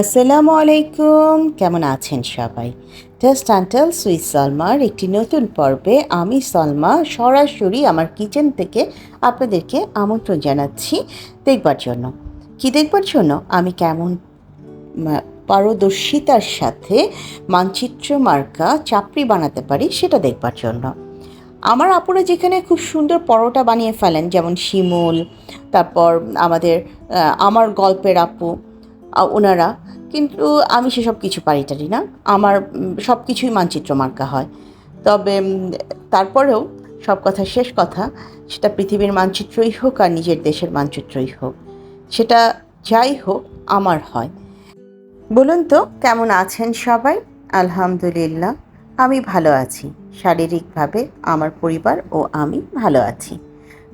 আসসালামু আলাইকুম। কেমন আছেন সবাই? টেস্ট আন্টেল সুইস সলমার একটি নতুন পর্বে আমি সলমা সরাসরি আমার কিচেন থেকে আপনাদেরকে আমন্ত্রণ জানাচ্ছি দেখবার জন্য। কি দেখবার জন্য? আমি কেমন পারদর্শিতার সাথে মানচিত্র মার্কা চাপড়ি বানাতে পারি সেটা দেখবার জন্য। আমার আপুরা যেখানে খুব সুন্দর পরোটা বানিয়ে ফেলেন, যেমন শিমুল, তারপর আমাদের আমার গল্পের আপু ওনারা। কিন্তু আমি সেসব কিছু পারি টারি না। আমার সব কিছুই মানচিত্র মার্কা হয়। তবে তারপরেও সব কথা শেষ কথা, সেটা পৃথিবীর মানচিত্রই হোক আর নিজের দেশের মানচিত্রই হোক, সেটা যাই হোক, আমার হয়। বলুন তো, কেমন আছেন সবাই? আলহামদুলিল্লাহ, আমি ভালো আছি। শারীরিকভাবে আমার পরিবার ও আমি ভালো আছি।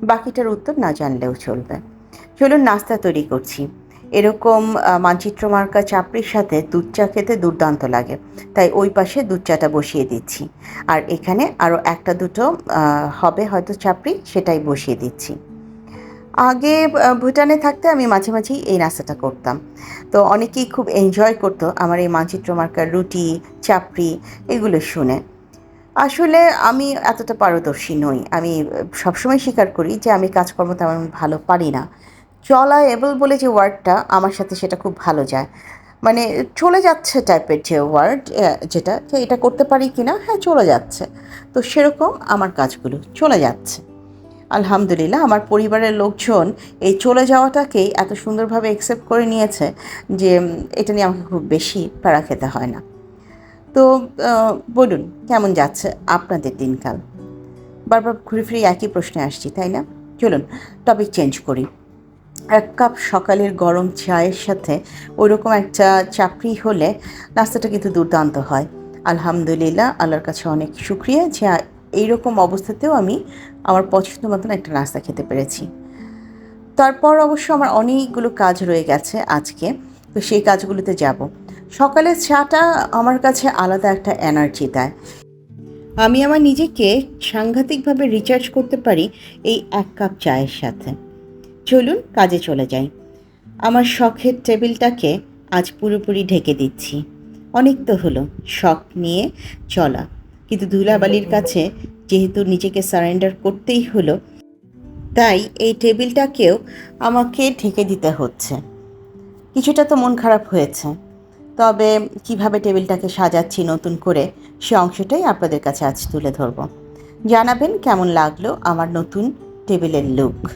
বাকিটার উত্তর না জানলেও চলবে। চলুন নাস্তা তৈরি করছি। এরকম মানচিত্র মার্কা চাপড়ির সাথে দুধ চা খেতে দুর্দান্ত লাগে। তাই ওই পাশে দুধ চাটা বসিয়ে দিচ্ছি। আর এখানে আরও একটা দুটো হবে হয়তো চাপড়ি, সেটাই বসিয়ে দিচ্ছি। আগে ভুটানে থাকতে আমি মাঝে মাঝেই এই নাস্তাটা করতাম। তো অনেকেই খুব এনজয় করতো আমার এই মানচিত্র মার্কার রুটি, চাপড়ি, এগুলো শুনে। আসলে আমি এতটা পারদর্শী নই। আমি সবসময় স্বীকার করি যে আমি কাজকর্ম তেমন ভালো পারি না। চলা এবল বলে যে ওয়ার্ডটা, আমার সাথে সেটা খুব ভালো যায়। মানে চলে যাচ্ছে টাইপের যে ওয়ার্ড যেটা যে এটা করতে পারি কি না হ্যাঁ চলে যাচ্ছে। তো সেরকম আমার কাজগুলো চলে যাচ্ছে। আলহামদুলিল্লাহ, আমার পরিবারের লোকজন এই চলে যাওয়াটাকেই এত সুন্দরভাবে অ্যাকসেপ্ট করে নিয়েছে যে এটা নিয়ে আমাকে খুব বেশি প্যারা খেতে হয় না। তো বলুন, কেমন যাচ্ছে আপনাদের দিনকাল? বারবার ঘুরে ফিরে একই প্রশ্নে আসছি, তাই না? চলুন টপিক চেঞ্জ করি। এক কাপ সকালের গরম চায়ের সাথে ওইরকম একটা চাপড়ি হলে নাস্তাটা কিন্তু দুর্দান্ত হয়। আলহামদুলিল্লাহ, আল্লাহর কাছে অনেক শুক্রিয়া যে এইরকম অবস্থাতেও আমি আমার পছন্দ মতন একটা নাস্তা খেতে পেরেছি। তারপর অবশ্য আমার অনেকগুলো কাজ রয়ে গেছে আজকে, তো সেই কাজগুলোতে যাব। সকালের চাটা আমার কাছে আলাদা একটা এনার্জি দেয়। আমি আমার নিজেকে সাংঘাতিকভাবে রিচার্জ করতে পারি এই এক কাপ চায়ের সাথে। চলুন কাজে চলে যাই। আমার শখের টেবিলটাকে আজ পুরোপুরি ঢেকে দিচ্ছি। অনেক তো হলো, শখ নিয়ে চলা। কিন্তু ধুলাবালির কাছে যেহেতু নিজেকে সারেন্ডার করতেই হলো, তাই এই টেবিলটাকেও আমাকে ঢেকে দিতে হচ্ছে। কিছুটা তো মন খারাপ হয়েছে। তবে কীভাবে টেবিলটাকে সাজাচ্ছি নতুন করে, সে অংশটাই আপনাদের কাছে আজ তুলে ধরব। জানাবেন কেমন লাগল আমার নতুন টেবিলের লুক।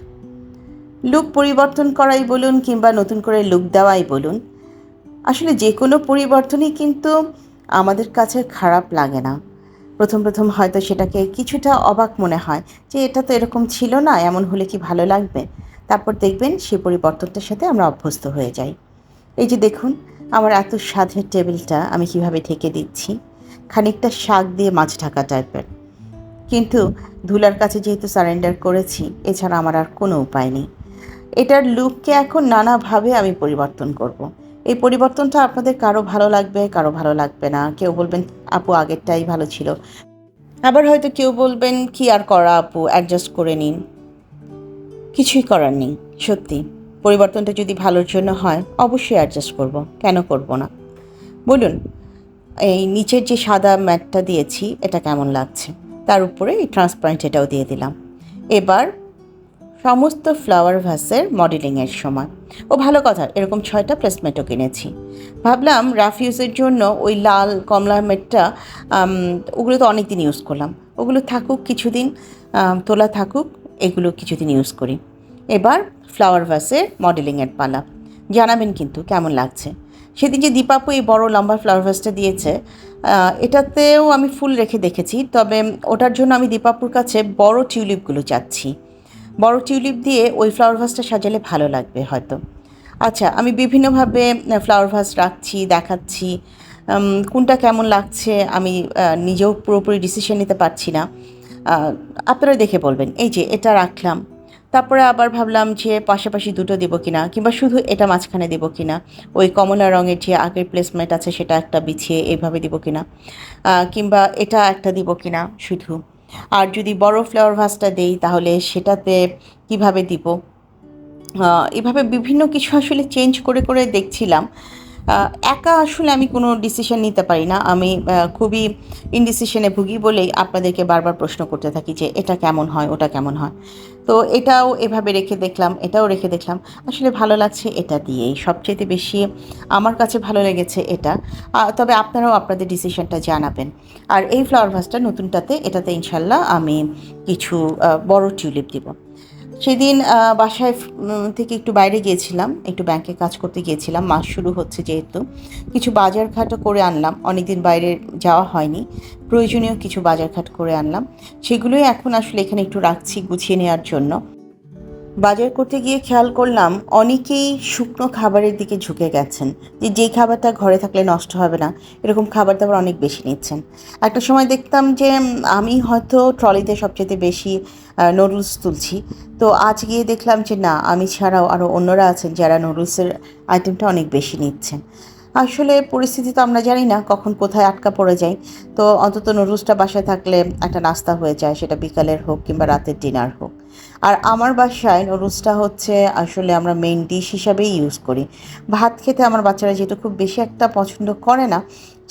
লুক পরিবর্তন করাই বলুন কিংবা নতুন করে লুক দেওয়াই বলুন, আসলে যে কোনো পরিবর্তনই কিন্তু আমাদের কাছে খারাপ লাগে না। প্রথম প্রথম হয়তো সেটাকে কিছুটা অবাক মনে হয় যে এটা তো এরকম ছিল না, এমন হলে কি ভালো লাগবে? তারপর দেখবেন সেই পরিবর্তনটার সাথে আমরা অভ্যস্ত হয়ে যাই। এই যে দেখুন, আমার এত স্বাদের টেবিলটা আমি কীভাবে ঢেকে দিচ্ছি? খানিকটা শাক দিয়ে মাছ ঢাকা টাইপের। কিন্তু ধুলার কাছে যেহেতু সারেন্ডার করেছি, এছাড়া আমার আর কোনো উপায় নেই। এটার লুককে এখন নানাভাবে আমি পরিবর্তন করব। এই পরিবর্তনটা আপনাদের কারও ভালো লাগবে, কারও ভালো লাগবে না। কেউ বলবেন, আপু, আগেরটাই ভালো ছিল। আবার হয়তো কেউ বলবেন, কি আর করা আপু অ্যাডজাস্ট করে নিন। কিছুই করার নেই, সত্যি। পরিবর্তনটা যদি ভালোর জন্য হয়, অবশ্যই অ্যাডজাস্ট করব। কেন করব না? বলুন, এই নিচের যে সাদা ম্যাটটা দিয়েছি, এটা কেমন লাগছে? তার উপরে এই ট্রান্সপারেন্ট এটাও দিয়ে দিলাম। এবার সমস্ত ফ্লাওয়ার ভাসের মডেলিংয়ের সময়। ও ভালো কথা, এরকম ছয়টা প্লেসমেটও কিনেছি ভাবলাম রাফ জন্য ওই লাল কমলা মেটটা ওগুলো তো অনেক দিন ইউজ করলাম। ওগুলো থাকুক কিছুদিন তোলা থাকুক, এগুলো কিছুদিন ইউজ করি। এবার ফ্লাওয়ার ভাসের মডেলিংয়ের পালা। জানাবেন কিন্তু কেমন লাগছে। সেদিন যে দীপাপু এই বড় লম্বা ফ্লাওয়ার ভাসটা দিয়েছে এটাতেও আমি ফুল রেখে দেখেছি। তবে ওটার জন্য আমি দীপাপুর কাছে বড় টিউলিপগুলো চাচ্ছি। বড় টিউলিপ দিয়ে ওই ফ্লাওয়ার ভাসটা সাজালে ভালো লাগবে হয়তো। আচ্ছা আমি বিভিন্নভাবে ফ্লাওয়ার ভাস রাখছি, দেখাচ্ছি কোনটা কেমন লাগছে আমি নিজেও পুরোপুরি ডিসিশন নিতে পারছি না। আপনারা দেখে বলবেন, এই যে এটা রাখলাম, তারপরে আবার ভাবলাম যে পাশাপাশি দুটো দেবো কিনা, কিংবা শুধু এটা মাঝখানে দেবো কিনা, ওই কমলা রঙের যে আগের প্লেসমেন্ট আছে সেটা একটা বিছিয়ে এইভাবে দিব কিনা কিংবা এটা একটা দিব কিনা শুধু। আর যদি বড় ফ্লাওয়ার ভাসটা দেই, তাহলে সেটাতে কীভাবে দিব? এভাবে বিভিন্ন কিছু আসলে চেঞ্জ করে করে দেখছিলাম। একা আসলে আমি কোনো ডিসিশন নিতে পারি না। আমি খুবই ইনডিসিশনে ভুগি বলেই আপনাদেরকে বারবার প্রশ্ন করতে থাকি যে এটা কেমন হয়, ওটা কেমন হয়। তো এটাও এভাবে রেখে দেখলাম, এটাও রেখে দেখলাম। আসলে ভালো লাগছে এটা দিয়েই। সবচেয়ে বেশি আমার কাছে ভালো লেগেছে এটা। তবে আপনারাও আপনাদের ডিসিশনটা জানাবেন। আর এই ফ্লাওয়ার ভাসটা নতুনটাতে, এটাতে ইনশাল্লাহ আমি কিছু বড় টিউলিপ দিব। সেদিন বাসায় থেকে একটু বাইরে গিয়েছিলাম, একটু ব্যাংকে কাজ করতে গিয়েছিলাম, মাস শুরু হচ্ছে যেহেতু। কিছু বাজারঘাটও করে আনলাম, অনেকদিন বাইরে যাওয়া হয়নি, প্রয়োজনীয় কিছু বাজারঘাট করে আনলাম। সেগুলোই এখন আসলে এখানে একটু রাখছি, গুছিয়ে নেওয়ার জন্য। বাজার করতে গিয়ে খেয়াল করলাম অনেকেই শুকনো খাবারের দিকে ঝুঁকে গেছেন। যে, যেই খাবারটা ঘরে থাকলে নষ্ট হবে না, এরকম খাবার দাবার অনেক বেশি নিচ্ছেন। একটা সময় দেখতাম যে আমি হয়তো ট্রলিতে সবচেয়ে বেশি নুডলস তুলছি। তো আজ গিয়ে দেখলাম যে, না, আমি ছাড়াও আরও অন্যরা আছেন যারা নুডলসের আইটেমটা অনেক বেশি নিচ্ছেন। আসলে পরিস্থিতি তো আমরা জানি না, কখন কোথায় আটকা পড়ে যাই। তো অন্তত নুডলসটা বাসায় থাকলে একটা নাস্তা হয়ে যায়, সেটা বিকালের হোক কিংবা রাতের ডিনার হোক। আর আমার বাসায় নুডলসটা হচ্ছে আসলে আমরা মেইন ডিশ হিসাবেই ইউজ করি। ভাত খেতে আমার বাচ্চারা যেহেতু খুব বেশি একটা পছন্দ করে না,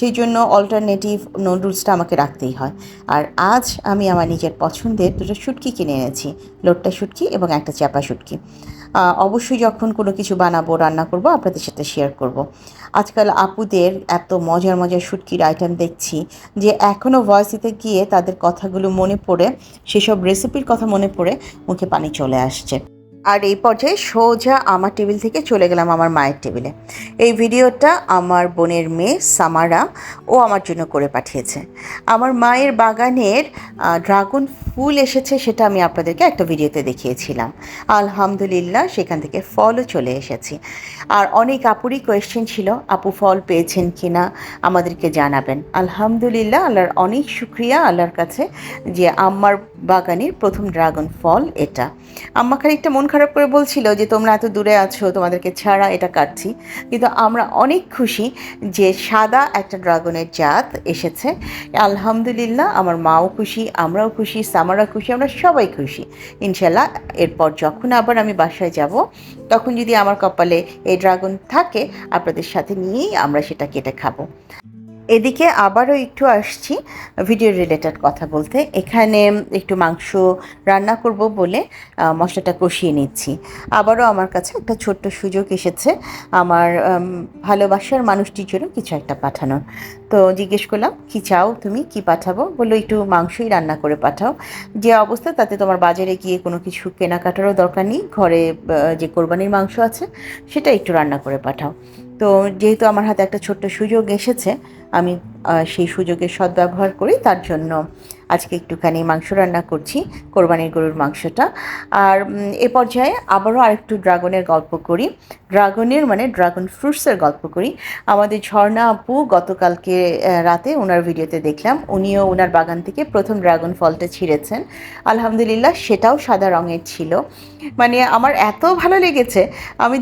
সেই জন্য অল্টারনেটিভ নুডলসটা আমাকে রাখতেই হয়। আর আজ আমি আমার নিজের পছন্দের দুটো শুটকি কিনে এনেছি, লোটটা শুটকি এবং একটা চাপা শুটকি। অবশ্যই যখন কোনো কিছু বানাবো, রান্না করব, আপনাদের সাথে শেয়ার করব। আজকাল আপুদের এত মজার মজার শুটকির আইটেম দেখছি যে এখনও ভয়েস দিতে গিয়ে তাদের কথাগুলো মনে পড়ে, সেসব রেসিপির কথা মনে পড়ে মুখে পানি চলে আসছে। আর এই পর্যায়ে সোজা আমার টেবিল থেকে চলে গেলাম আমার মায়ের টেবিলে এই ভিডিওটা আমার বোনের মেয়ে সামারা ও আমার জন্য করে পাঠিয়েছে। আমার মায়ের বাগানের ড্রাগন ফুল এসেছে সেটা আমি আপনাদেরকে একটা ভিডিওতে দেখিয়েছিলাম। আলহামদুলিল্লাহ সেখান থেকে ফলও চলে এসেছে। আর অনেক আপুরই কোয়েশ্চেন ছিল, আপু ফল পেয়েছেন কি না আমাদেরকে জানাবেন। আলহামদুলিল্লাহ আল্লাহর অনেক শুক্রিয়া আল্লাহর কাছে যে আম্মার বাগানের প্রথম ড্রাগন ফল এটা। আম্মা খানিকটা মন খারাপ করে বলছিল যে, তোমরা এত দূরে আছো, তোমাদেরকে ছাড়া এটা কাটছি। কিন্তু আমরা অনেক খুশি যে সাদা একটা ড্রাগনের জাত এসেছে। আলহামদুলিল্লাহ আমার মাও খুশি, আমরাও খুশি সামারা খুশি, আমরা সবাই খুশি। ইনশাল্লাহ, এরপর যখন আবার আমি বাসায় যাব, তখন যদি আমার কপালে এই ড্রাগন থাকে, আপনাদের সাথে নিয়েই আমরা সেটা কেটে খাব। এদিকে আবারও একটু আসছি ভিডিও রিলেটেড কথা বলতে। এখানে একটু মাংস রান্না করব বলে মশলাটা কষিয়ে নিচ্ছি। আবারও আমার কাছে একটা ছোট্ট সুযোগ এসেছে আমার ভালোবাসার মানুষটির জন্য কিছু একটা পাঠানোর। তো জিজ্ঞেস করলাম, কি চাও তুমি? কি পাঠাবো? বলল, একটু মাংসই রান্না করে পাঠাও। যে অবস্থা, তাতে তোমার বাজারে গিয়ে কোনো কিছু কেনাকাটারও দরকার নেই। ঘরে যে কোরবানির মাংস আছে, সেটা একটু রান্না করে পাঠাও। তো যেহেতু আমার হাতে একটা ছোট্ট সুযোগ এসেছে আমি সেই সুযোগের সদ্ব্যবহার করি, তার জন্য আজকে একটুখানি মাংস রান্না করছি, কোরবানির গরুর মাংসটা। আর এ পর্যায়ে আবারও আরেকটু ড্রাগনের গল্প করি। ড্রাগনের মানে ড্রাগন ফ্রুটসের গল্প করি। আমাদের ঝর্ণা আপু গতকালকে রাতে ওনার ভিডিওতে দেখলাম, উনিও ওনার বাগান থেকে প্রথম ড্রাগন ফলটা ছিঁড়েছেন। আলহামদুলিল্লাহ সেটাও সাদা রঙের ছিল। মানে আমার এত ভালো লেগেছে, আমি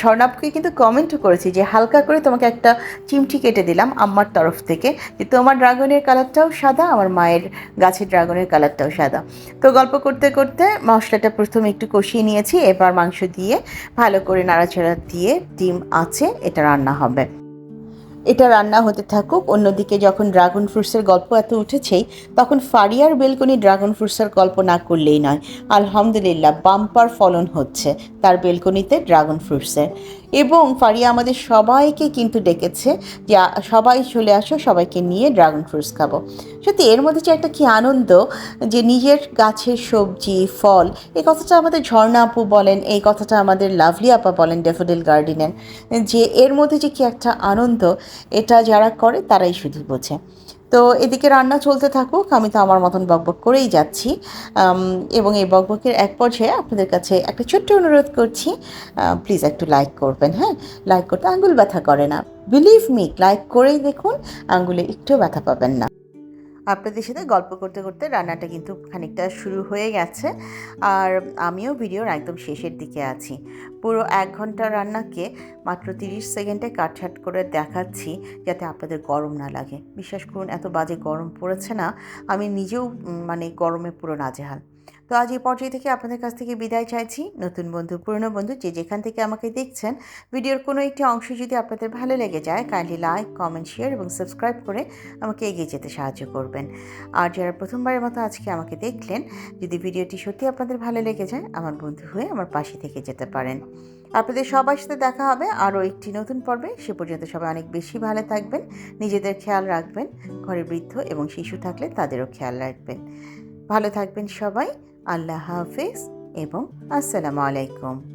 ঝর্ণা আপুকে কিন্তু কমেন্টও করেছি যে হালকা করে তোমাকে একটা চিমটি কেটে দিলাম। আম্মার তরফ থেকে যে তোমার ড্রাগনের কালারটাও সাদা, আমার মায়ের গাছের ড্রাগনের কালারটাও সাদা। তো গল্প করতে করতে মশলাটা প্রথমে একটু কষিয়ে নিয়েছি, এবার মাংস দিয়ে ভালো করে নাড়াচাড়া দিয়ে ডিম আছে, এটা রান্না হবে। এটা রান্না হতে থাকুক। অন্যদিকে যখন ড্রাগন ফ্রুটসের গল্প এত উঠেছেই তখন ফারিয়ার বেলকনি ড্রাগন ফ্রুটসের গল্প না করলেই নয়। আলহামদুলিল্লাহ, বাম্পার ফলন হচ্ছে তার বেলকনিতে ড্রাগন ফ্রুটসের। এবং ফারিয়া আমাদের সবাইকে কিন্তু ডেকেছে যে সবাই চলে আসো, সবাইকে নিয়ে ড্রাগন ফ্রুটস খাব। সত্যি, এর মধ্যে যে একটা কি আনন্দ যে, নিজের গাছের সবজি, ফল, এই কথাটা আমাদের ঝর্ণা আপু বলেন, এই কথাটা আমাদের লাভলি আপা বলেন ডেফোডিল গার্ডেনের। যে, এর মধ্যে যে কি একটা আনন্দ এটা যারা করে, তারাই শুধু বোঝে। তো এদিকে রান্না চলতে থাকুক, আমি তো আমার মতন বকবক করেই যাচ্ছি। এবং এই বকবকের এক পর্যায়ে আপনাদের কাছে একটা ছোট্ট অনুরোধ করছি প্লিজ একটু লাইক করবেন হ্যাঁ? লাইক করতে আঙ্গুল ব্যথা করে না। বিলিভ মি লাইক করেই দেখুন, আঙ্গুলে একটু ব্যথা পাবেন না। আপনাদের সাথে গল্প করতে করতে রান্নাটা কিন্তু খানিকটা শুরু হয়ে গেছে। আর আমিও ভিডিওর একদম শেষের দিকে আছি। পুরো এক ঘণ্টা রান্নাকে মাত্র তিরিশ সেকেন্ডে কাটছাট করে দেখাচ্ছি যাতে আপনাদের গরম না লাগে। বিশ্বাস করুন, এত বাজে গরম পড়েছে না, আমি নিজেও মানে গরমে পুরো নাজেহাল। তো আজ এই পর্যায়ে থেকে আপনাদের কাছ থেকে বিদায় চাইছি। নতুন বন্ধু, পুরনো বন্ধু যে যেখান থেকে আমাকে দেখছেন, ভিডিওর কোনো একটি অংশ যদি আপনাদের ভালো লেগে যায় কাইন্ডলি লাইক কমেন্ট শেয়ার এবং সাবস্ক্রাইব করে আমাকে এগিয়ে যেতে সাহায্য করবেন। আর যারা প্রথমবারের মতো আজকে আমাকে দেখলেন, যদি ভিডিওটি সত্যি আপনাদের ভালো লেগে যায়, আমার বন্ধু হয়ে আমার পাশে থেকে যেতে পারেন। আপনাদের সবার সাথে দেখা হবে আরও একটি নতুন পর্বে। সে পর্যন্ত সবাই অনেক বেশি ভালো থাকবেন, নিজেদের খেয়াল রাখবেন, ঘরে বৃদ্ধ এবং শিশু থাকলে তাদেরও খেয়াল রাখবেন। ভালো থাকবেন সবাই। আল্লাহ হাফেজ এবং আসসালামু আলাইকুম।